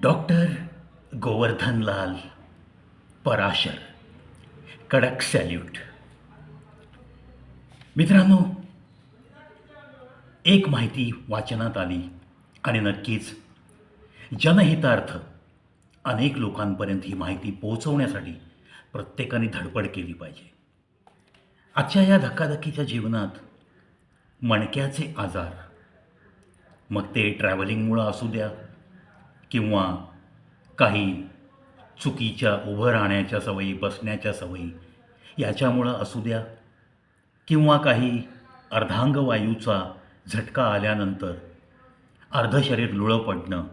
Doctor Govardhanlal Parashar. कडक salute. मित्रांनो एक माहिती वाचनात आली आणि नक्कीच जनहितार्थ अनेक लोकांपर्यंत ही माहिती पोहोचवण्यासाठी प्रत्येकाने धडपड केली पाहिजे. आजच्या या धक्काधक्कीच्या जीवनात मणक्याचे आजार मग ते ट्रॅव्हलिंगमुळं असू द्या किंवा काही चुकीच्या उभं राहण्याच्या सवयी बसण्याच्या सवयी याच्यामुळं असू द्या. किंवा काही अर्धांगवायूचा झटका आल्यानंतर अर्ध शरीर लुळं पडणं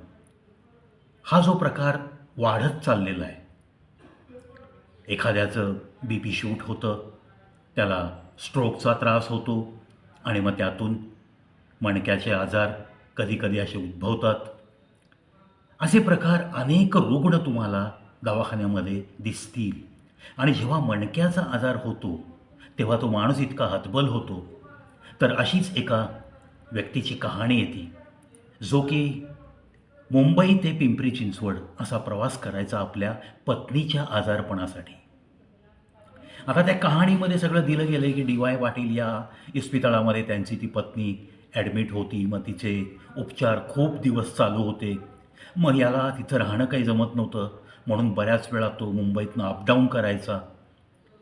हा जो प्रकार वाढत चाललेला आहे. एखाद्याचं बी पी शूट होतं त्याला स्ट्रोकचा त्रास होतो आणि मग त्यातून मणक्याचे आजार कधीकधी असे उद्भवतात. असे प्रकार अनेक रुग्ण तुम्हाला दवाखान्यामध्ये दिसतील. आणि जेव्हा मणक्याचा आजार होतो तेव्हा तो माणूस इतका हतबल होतो. तर अशीच एका व्यक्तीची कहाणी येते. जो की मुंबई ते पिंपरी चिंचवड असा प्रवास करायचा आपल्या पत्नीच्या आजारपणासाठी. आता त्या कहाणीमध्ये सगळं दिलं गेलं आहे की डी वाय पाटील या इस्पितळामध्ये त्यांची ती पत्नी ॲडमिट होती. मग तिचे उपचार खूप दिवस चालू होते. मग याला तिथं राहणं काही जमत नव्हतं. म्हणून बऱ्याच वेळा तो मुंबईतनं अपडाऊन करायचा.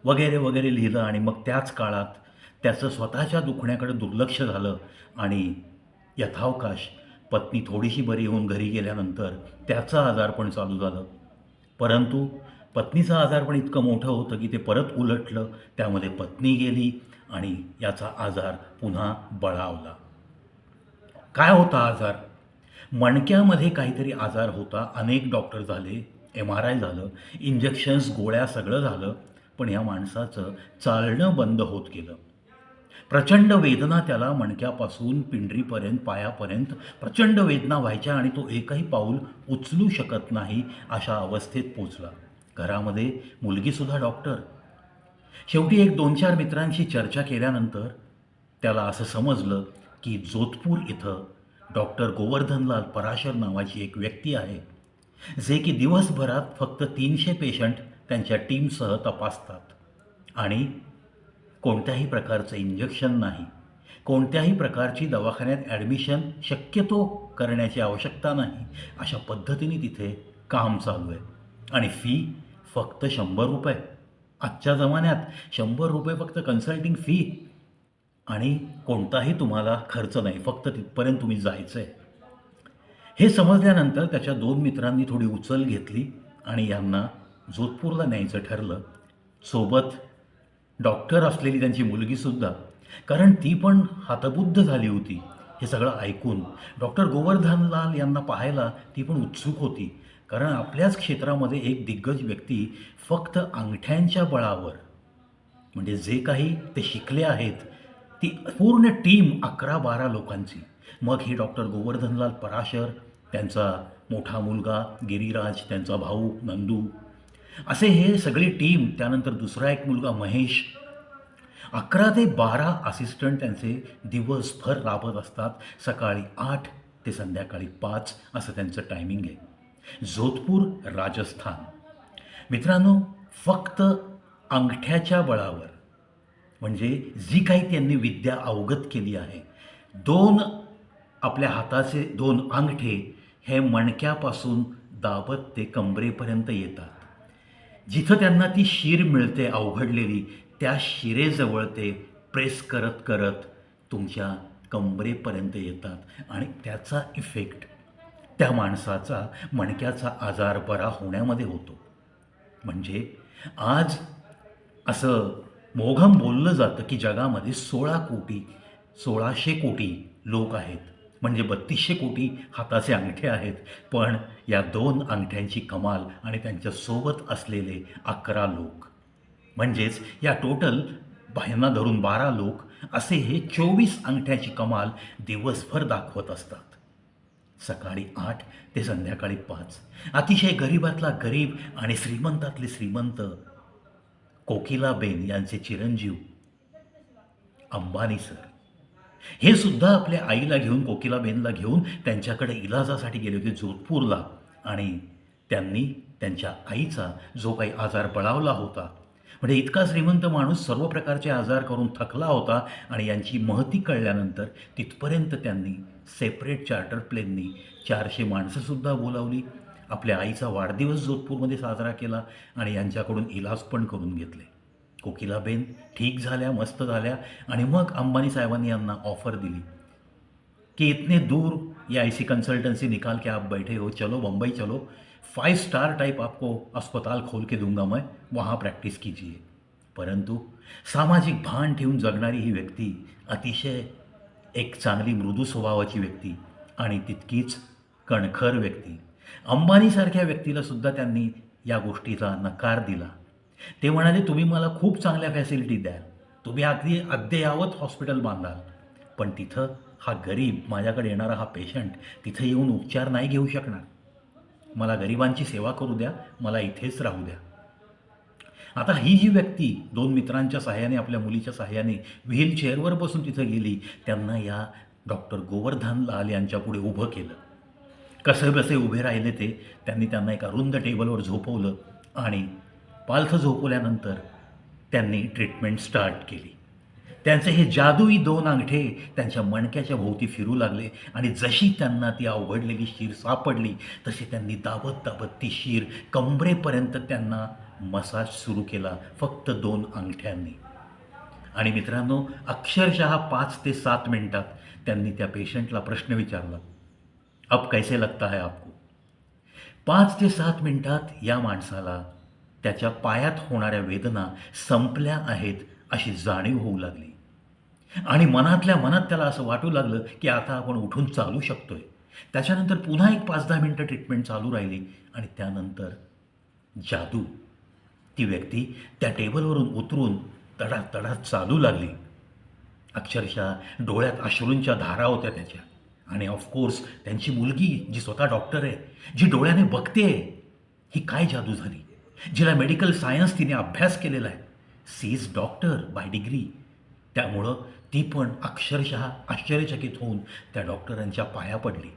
वगैरे वगैरे लिहिलं आणि मग त्याच काळात त्याचं स्वतःच्या दुखण्याकडे दुर्लक्ष झालं आणि यथावकाश पत्नी थोडीशी बरी होऊन घरी गेल्यानंतर त्याचं आजारपण चालू झालं. परंतु पत्नीचं आजारपण इतकं मोठं होतं की ते परत उलटलं त्यामध्ये पत्नी गेली आणि याचा आजार पुन्हा बळावला. काय होता आजार? मणक्यामध्ये काहीतरी आजार होता अनेक डॉक्टर झाले एम आर आय झालं इंजेक्शन्स गोळ्या सगळं झालं पण या माणसाचं चालणं बंद होत गेलं. प्रचंड वेदना त्याला मणक्यापासून पिंडरीपर्यंत पायापर्यंत प्रचंड वेदना व्हायच्या आणि तो एकही पाऊल उचलू शकत नाही अशा अवस्थेत पोचला. घरामध्ये मुलगीसुद्धा डॉक्टर शेवटी एक दोन चार मित्रांशी चर्चा केल्यानंतर त्याला असं समजलं की जोधपूर इथं डॉक्टर गोवर्धनलाल पराशर नावाची एक व्यक्ती आहे जे की दिवसभरात फक्त तीनशे पेशंट त्यांच्या टीमसह तपासतात. आणि कोणत्याही प्रकारचं इंजेक्शन नाही. कोणत्याही प्रकारची दवाखान्यात ॲडमिशन शक्यतो करण्याची आवश्यकता नाही. अशा पद्धतीने तिथे काम चालू आहे. आणि फी फक्त शंभर रुपये. आजच्या जमान्यात शंभर रुपये फक्त कन्सल्टिंग फी आणि कोणताही तुम्हाला खर्च नाही फक्त तिथपर्यंत तुम्ही जायचं आहे हे समजल्यानंतर त्याच्या दोन मित्रांनी थोडी उचल घेतली आणि यांना जोधपूरला न्यायचं ठरलं. सोबत डॉक्टर असलेली त्यांची मुलगीसुद्धा कारण ती पण हातबुद्ध झाली होती. हे सगळं ऐकून डॉक्टर गोवर्धनलाल यांना पाहायला ती पण उत्सुक होती कारण आपल्याच क्षेत्रामध्ये एक दिग्गज व्यक्ती फक्त अंगठ्यांच्या बळावर म्हणजे जे काही ते शिकले आहेत ती पूर्ण टीम अकरा बारा लोकांची. मग हे डॉक्टर गोवर्धनलाल पराशर त्यांचा मोठा मुलगा गिरिराज त्यांचा भाऊ नंदू. असे हे सगळी टीम त्यानंतर दुसरा एक मुलगा महेश. अकरा ते बारा असिस्टंट त्यांचे दिवसभर राबत असतात सकाळी आठ ते संध्याकाळी पाच असं त्यांचं टायमिंग आहे. जोधपूर राजस्थान. मित्रांनो फक्त अंगठ्याच्या बळावर म्हणजे जी काही त्यांनी विद्या अवगत केली आहे दोन आपल्या हाताचे दोन अंगठे हे मणक्यापासून दाबत ते कंबरेपर्यंत येतात. जिथं त्यांना ती शीर मिळते अवघडलेली त्या शिरेजवळ ते प्रेस करत करत तुमच्या कंबरेपर्यंत येतात. आणि त्याचा इफेक्ट त्या माणसाचा मणक्याचा आजार बरा होण्यामध्ये होतो. म्हणजे आज असं मोघम बोललं जातं की जगामध्ये सोळा कोटी सोळाशे कोटी लोक आहेत. म्हणजे बत्तीसशे कोटी हाताचे अंगठे आहेत. पण या दोन अंगठ्यांची कमाल आणि त्यांच्यासोबत असलेले अकरा लोक. म्हणजेच या टोटल बाह्यांना धरून बारा लोक असे हे चोवीस अंगठ्याची कमाल दिवसभर दाखवत असतात. सकाळी आठ ते संध्याकाळी पाच. अतिशय गरीबातला गरीब आणि श्रीमंतातले श्रीमंत कोकिलाबेन यांचे चिरंजीव. अंबानी सर. हे सुद्धा आपल्या आईला घेऊन कोकिलाबेनला घेऊन त्यांच्याकडे इलाजासाठी गेले होते जोधपूरला. आणि त्यांनी त्यांच्या आईचा जो काही आजार बळावला होता म्हणजे इतका श्रीमंत माणूस सर्व प्रकारचे आजार करून थकला होता आणि यांची महती कळल्यानंतर तिथपर्यंत त्यांनी सेपरेट चार्टर प्लेननी चारशे माणसंसुद्धा बोलावली. आपल्या आईचा वाढदिवस जोधपूरमध्ये साजरा केला आणि यांच्याकडून इलाज पण करून घेतले. कोकिलाबेन ठीक झाल्या मस्त झाल्या आणि मग अंबानी साहेबांनी यांना ऑफर दिली. कि इतने दूर ये ऐसी कंसल्टेंसी निकाल के आप बैठे हो चलो बम्बई चलो. फाइव स्टार टाइप आपको अस्पताल खोल के दूंगा मैं वहाँ प्रैक्टिस कीजिए. परंतु सामाजिक भान ठेवून जगणारी ही व्यक्ती अतिशय एक चांगली मृदू स्वभावाची व्यक्ती आणि तितकीच कणखर व्यक्ती. अंबानीसारख्या व्यक्तीला सुद्धा त्यांनी या गोष्टीचा नकार दिला. ते म्हणाले तुम्ही मला खूप चांगल्या फॅसिलिटी द्याल. तुम्ही अगदी अद्ययावत हॉस्पिटल बांधाल. पण तिथं हा गरीब माझ्याकडे येणारा हा पेशंट तिथं येऊन उपचार नाही घेऊ शकणार. मला गरिबांची सेवा करू द्या मला इथेच राहू द्या. आता ही जी व्यक्ती दोन मित्रांच्या सहाय्याने आपल्या मुलीच्या सहाय्याने व्हीलचेअरवर बसून तिथं गेली त्यांना या डॉक्टर गोवर्धन लाल यांच्यापुढे उभं केलं. कसेबसे उभे राहिले ते. त्यांनी त्यांना एका रुंद टेबलवर झोपवलं आणि पालथं झोपवल्यानंतर त्यांनी ट्रीटमेंट स्टार्ट केली. त्यांचे हे जादुई दोन अंगठे त्यांच्या मणक्याच्या भोवती फिरू लागले आणि जशी त्यांना ती अवघडलेली शीर सापडली तशी त्यांनी दाबत दाबत ती शीर कंबरेपर्यंत त्यांना मसाज सुरू केला फक्त दोन अंगठ्यांनी. आणि मित्रांनो अक्षरशः पाच ते सात मिनिटात त्यांनी त्या पेशंटला प्रश्न विचारला. अब कैसे लगता है आपको? पाच ते सात मिनिटात या माणसाला त्याच्या पायात होणाऱ्या वेदना संपल्या आहेत अशी जाणीव होऊ लागली. आणि मनातल्या मनात त्याला असं वाटू लागलं की आता आपण उठून चालू शकतोय. त्याच्यानंतर पुन्हा एक पाच दहा मिनटं ट्रीटमेंट चालू राहिली आणि त्यानंतर जादू. ती व्यक्ती त्या टेबलवरून उतरून तडा तडा चालू लागली. अक्षरशः डोळ्यात अश्रूंच्या धारा होत्या त्याच्या. आणि ऑफकोर्स त्यांची मुलगी जी स्वतः डॉक्टर आहे जी डोळ्याने बघते ही काय जादू झाली? जिला मेडिकल सायन्स तिने अभ्यास केलेला आहे. She is doctor by degree त्यामुळं ती पण अक्षरशः आश्चर्यचकित होऊन त्या डॉक्टरांच्या पाया पडली.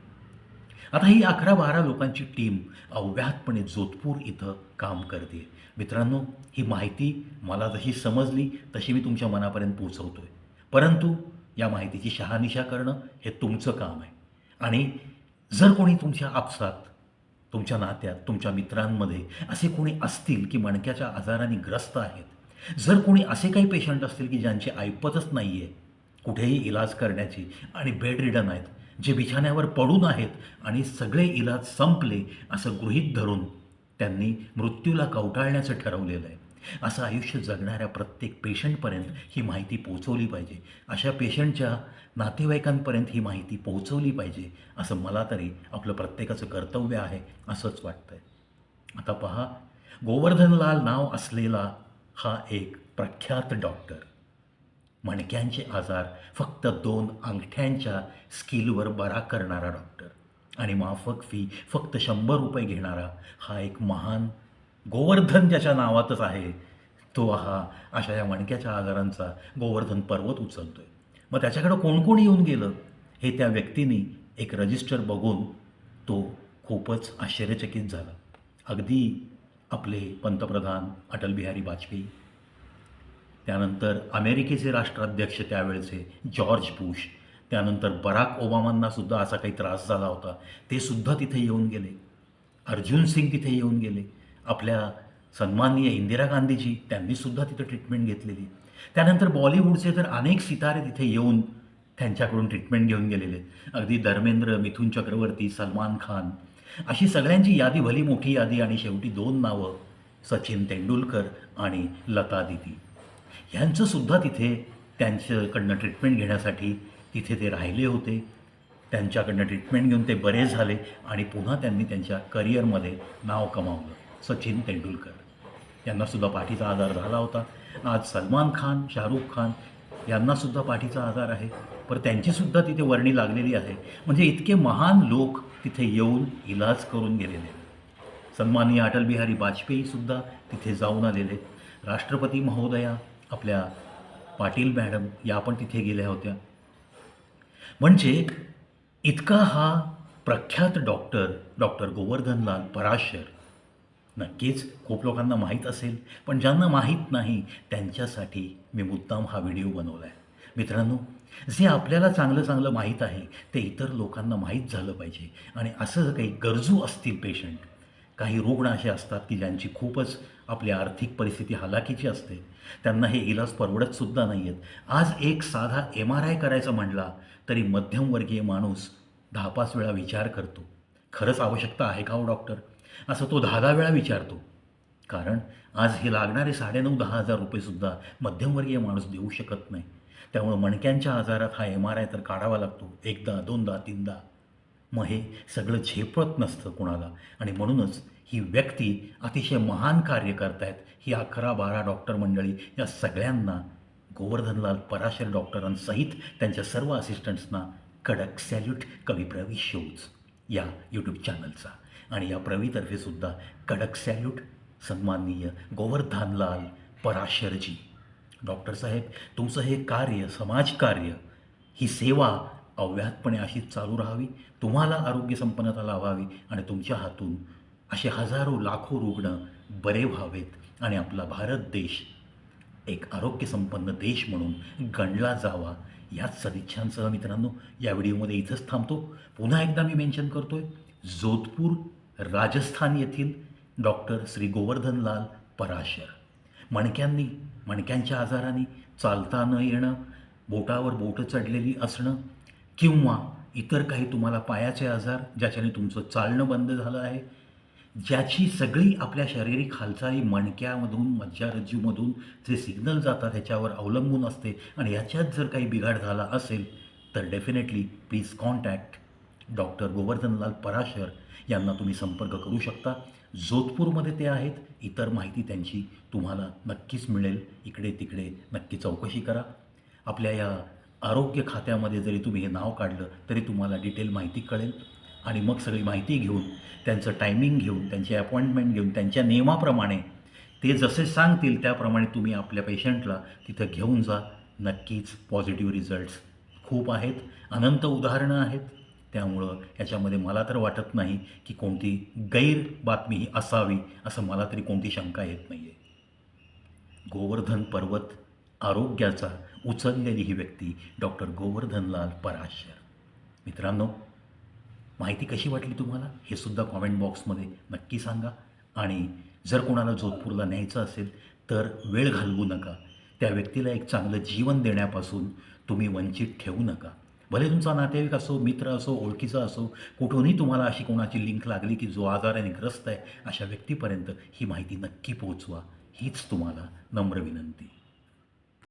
आता ही अकरा बारा लोकांची टीम अव्याहतपणे जोधपूर इथं काम करते. मित्रांनो ही माहिती मला जशी समजली तशी मी तुमच्या मनापर्यंत पोचवतो आहे परंतु या माहितीची शहानिशा करणं हे तुमचं काम आहे. आणि जर कोणी तुमच्या आपसात तुमच्या नात्यात तुमच्या मित्रांमध्ये असे कोणी असतील की मणक्याच्या आजाराने ग्रस्त आहेत जर कोणी असे काही पेशंट असतील की ज्यांची ऐपतच नाही आहे कुठेही इलाज करण्याची आणि बेड रिडन आहेत जे बिछाण्यावर पडून आहेत आणि सगळे इलाज संपले असं गृहीत धरून त्यांनी मृत्यूला कवटाळण्याचं ठरवलेलं आहे. असं आयुष्य जगणाऱ्या प्रत्येक पेशंटपर्यंत ही माहिती पोहोचवली पाहिजे. अशा पेशंटच्या नातेवाईकांपर्यंत ही माहिती पोहोचवली पाहिजे असं मला तरी आपलं प्रत्येकाचं कर्तव्य आहे असंच वाटतं आहे आता पहा गोवर्धनलाल नाव असलेला हा एक प्रख्यात डॉक्टर. मणक्यांचे आजार फक्त दोन अंगठ्यांच्या स्किलवर बरा करणारा डॉक्टर. आणि माफक फी फक्त शंभर रुपये घेणारा हा एक महान गोवर्धन ज्याच्या नावातच आहे तो हा अशा या मणक्याच्या आजारांचा गोवर्धन पर्वत उचलतोय. मग त्याच्याकडं कोण कोण येऊन गेलं? हे त्या व्यक्तीने एक रजिस्टर बघून तो खूपच आश्चर्यचकित झाला. अगदी आपले पंतप्रधान अटल बिहारी वाजपेयी. त्यानंतर अमेरिकेचे राष्ट्राध्यक्ष त्यावेळेचे जॉर्ज बुश. त्यानंतर बराक ओबामांना सुद्धा असा काही त्रास झाला होता. ते सुद्धा तिथे येऊन गेले. अर्जुन सिंग तिथे येऊन गेले. आपल्या सन्माननीय इंदिरा गांधीजी त्यांनीसुद्धा तिथं ट्रीटमेंट घेतलेली. त्यानंतर बॉलिवूडचे तर अनेक सितारे तिथे येऊन त्यांच्याकडून ट्रीटमेंट घेऊन गेलेले अगदी धर्मेंद्र मिथुन चक्रवर्ती सलमान खान अशी सगळ्यांची यादी भली मोठी यादी आणि शेवटी दोन नावं सचिन तेंडुलकर आणि लता दिदी. ह्यांचंसुद्धा तिथे त्यांच्याकडनं ट्रीटमेंट घेण्यासाठी तिथे ते राहिले होते. त्यांच्याकडनं ट्रीटमेंट घेऊन ते बरे झाले आणि पुन्हा त्यांनी त्यांच्या करिअरमध्ये नाव कमावलं. सचिन तेंडुलकर. यांनासुद्धा पाठीचा आजार झाला होता. आज सलमान खान शाहरुख खान यांनासुद्धा पाठीचा आजार आहे. पर त्यांचीसुद्धा तिथे वर्णी लागलेली आहे. म्हणजे इतके महान लोक तिथे येऊन इलाज करून गेलेले आहेत. सन्माननीय अटल बिहारी वाजपेयीसुद्धा तिथे जाऊन आलेले राष्ट्रपती महोदया आपल्या पाटील मॅडम या पण तिथे गेल्या होत्या. म्हणजे इतका हा प्रख्यात डॉक्टर डॉक्टर गोवर्धनलाल पराशर नक्कीच खूप लोकांना माहीत असेल पण ज्यांना माहीत नाही त्यांच्यासाठी मी मुद्दाम हा व्हिडिओ बनवला आहे मित्रांनो जे आपल्याला चांगलं चांगलं माहीत आहे ते इतर लोकांना माहीत झालं पाहिजे आणि असं काही गरजू असतील पेशंट काही रुग्ण असे असतात की ज्यांची खूपच आपली आर्थिक परिस्थिती हालाकीची असते त्यांना हे इलाज परवडतसुद्धा नाही आहेत आज एक साधा एम आर आय करायचा म्हटला तरी मध्यमवर्गीय माणूस दहा पाच वेळा विचार करतो. खरंच आवश्यकता आहे का हो डॉक्टर? असं तो दहा दहा वेळा विचारतो. कारण आज हे लागणारे साडेनऊ दहा हजार रुपयेसुद्धा मध्यमवर्गीय माणूस देऊ शकत नाही. त्यामुळं मणक्यांच्या आजारात हा एम आर आय तर काढावा लागतो. एकदा दोनदा तीनदा. मग हे सगळं झेपत नसतं कुणाला. आणि म्हणूनच ही व्यक्ती अतिशय महान कार्य करतायत. ही अकरा बारा डॉक्टर मंडळी या सगळ्यांना गोवर्धनलाल पराशर डॉक्टरांसहित त्यांच्या सर्व असिस्टंट्सना कडक सॅल्यूट कविप्रवी शोज या यूट्यूब चॅनलचा आणि या प्रवीतर्फे सुद्धा कडक सॅल्यूट सन्माननीय गोवर्धनलाल पराशरजी. डॉक्टर साहेब तुमचं हे कार्य समाजकार्य ही सेवा अव्याहतपणे अशीच चालू राहावी तुम्हाला आरोग्य संपन्नता लावावी आणि तुमच्या हातून असे हजारो लाखो रुग्ण बरे व्हावेत आणि आपला भारत देश एक आरोग्यसंपन्न देश म्हणून गणला जावा याच सदिच्छांसह मित्रांनो या व्हिडिओमध्ये इथंच थांबतो. पुन्हा एकदा मी मेन्शन आहे जोधपूर राजस्थान येथील डॉक्टर श्री गोवर्धनलाल पराशर. मणक्यांनी मणक्यांच्या आजाराने चालता न येणं बोटावर बोटं चढलेली असणं किंवा इतर काही तुम्हाला पायाचे आजार ज्याच्याने तुमचं चालणं बंद झालं आहे ज्याची सगळी आपल्या शारीरिक हालचाली मणक्यामधून मज्जारज्जूमधून जे सिग्नल जातात ह्याच्यावर अवलंबून असते आणि ह्याच्यात जर काही बिघाड झाला असेल तर definitely please contact doctor Govardhanlal Parashar यांना तुम्ही संपर्क करू शकता. जोधपूरमध्ये ते आहेत. इतर माहिती त्यांची तुम्हाला नक्कीच मिळेल. इकडे तिकडे नक्की चौकशी करा. आपल्या या आरोग्य खात्यामध्ये जरी तुम्ही हे नाव काढलं तरी तुम्हाला डिटेल माहिती कळेल. आणि मग सगळी माहिती घेऊन त्यांचं टायमिंग घेऊन त्यांची अपॉइंटमेंट घेऊन त्यांच्या नियमाप्रमाणे ते जसे सांगतील त्याप्रमाणे तुम्ही आपल्या पेशंटला तिथं घेऊन जा. नक्कीच पॉझिटिव्ह रिझल्ट्स खूप आहेत. अनंत उदाहरणं आहेत. त्यामुळं याच्यामध्ये मला तर वाटत नाही की कोणती गैर बातमी ही असावी असं मला तरी कोणती शंका येत नाही आहे गोवर्धन पर्वत आरोग्याचा उचललेली ही व्यक्ती डॉक्टर गोवर्धनलाल पराशर. मित्रांनो माहिती कशी वाटली तुम्हाला? हे सुद्धा कॉमेंट बॉक्समध्ये नक्की सांगा. आणि जर कोणाला जोधपूरला न्यायचं असेल तर वेळ घालवू नका. त्या व्यक्तीला एक चांगलं जीवन देण्यापासून तुम्ही वंचित ठेवू नका. भले तुमचा नातेवाईक असो मित्र असो ओळखीचा असो कुठूनही तुम्हाला अशी कोणाची लिंक लागली की जो आजाराने ग्रस्त आहे अशा व्यक्तीपर्यंत ही माहिती नक्की पोहोचवा. हीच तुम्हाला नम्र विनंती.